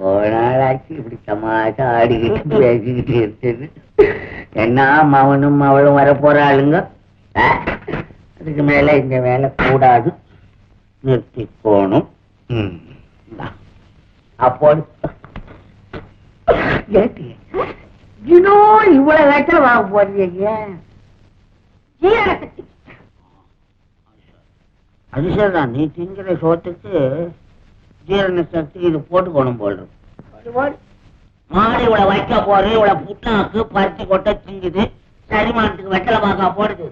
ரொம்ப நாளாச்சு இப்படி தமாஷா ஆடிக்கிட்டு பேசிக்கிட்டு இருக்குது என்ன மவனும் அவளும் வரப்போறாளுங்க? அதுக்கு மேல இந்த வேலை கூடாது. நிறுத்திக்கோணும் ம், அப்போ இன்னும் இவ்வளவு லட்சம் வாங்க போறீங்க அது சரிதான். நீ திங்கிற சோத்துக்கு ஜீரண சக்தி இது போட்டுக்கணும் போல். மாடு இவளை வைக்க போறது இவளை புண்ணாக்கு பருத்தி கொட்ட திங்குது சரிமானத்துக்கு வெத்தலை பாக்கா போடுது.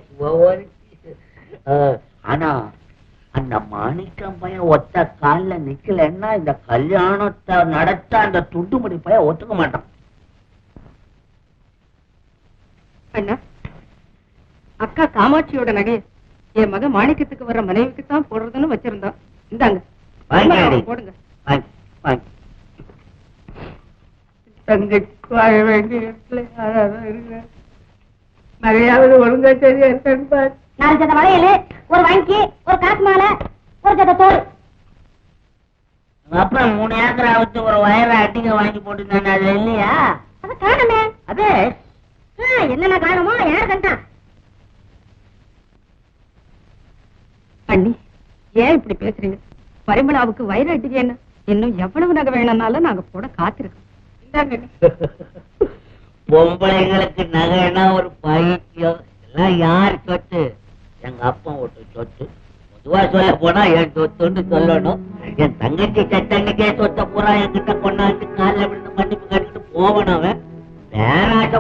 ஆனா அந்த மாணிக்கம் பையன் ஒத்த கால்ல நிக்கலன்னா இந்த கல்யாணத்தை நடத்த அந்த துண்டுமணி பையன் ஒத்துக்க மாட்டான். அண்ணா அக்கா காமாட்சியோட நகையை என் மகன் மாணிக்கத்துக்கு வர்ற மனைவிக்கு தான் போடுறதுன்னு வச்சிருந்தோம் இந்தாங்க. போடுங்க. வாங்கி, வாங்கி. தங்கச்சி வாழ வேண்டிய இடத்துல யாராவது. நிறையாவது ஒழுங்கா சரியா இருக்கான்னு பாரு. நாலு வளையல் ஒரு வங்கி ஒரு காசு மாலை ஒரு தோல் அப்புறம் மூணு ஏக்கரா ஒரு வயரை அட்டிங்க வாங்கி போட்டுருந்தானே அது இல்லையா? அது காணுமே. அதே? என்னென்ன காணுமோ யார் கண்டான் அண்ணி ஏன் இப்படி பேசுறீங்க? பரிமளாவுக்கு வயிறு அடிக்கேன்னு இன்னும் எவ்வளவு நகை வேணும்னாலும் நாங்க போட காத்திருக்கோம். பொம்பளைங்களுக்கு நகைனா ஒரு பைத்தியம். எல்லாம் யார் சொத்து? எங்க அப்பா ஒட்டு சொத்து. பொதுவா சொல்ல போனா என் சொத்துன்னு சொல்லணும். என் தங்கச்சி சட்டன்னுக்கே சொத்த பூரா என்கிட்ட கொண்டாந்து காலில் விழுந்து மன்னிப்பு கட்டிட்டு போவணும் அவன்.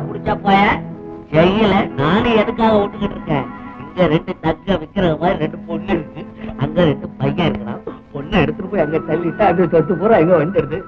புடிச்ச போய செய்யல நானும் எதுக்காக விட்டுக்கிட்டு இருக்கேன்? இங்க ரெண்டு தங்க விக்கிற மாதிரி ரெண்டு பொண்ணு இருக்கு. அங்க ரெண்டு பையன் இருக்கிறான். பொண்ணை எடுத்துட்டு போய் அங்க தள்ளிட்டு அது தொட்டு பூரா அங்க வந்துடுது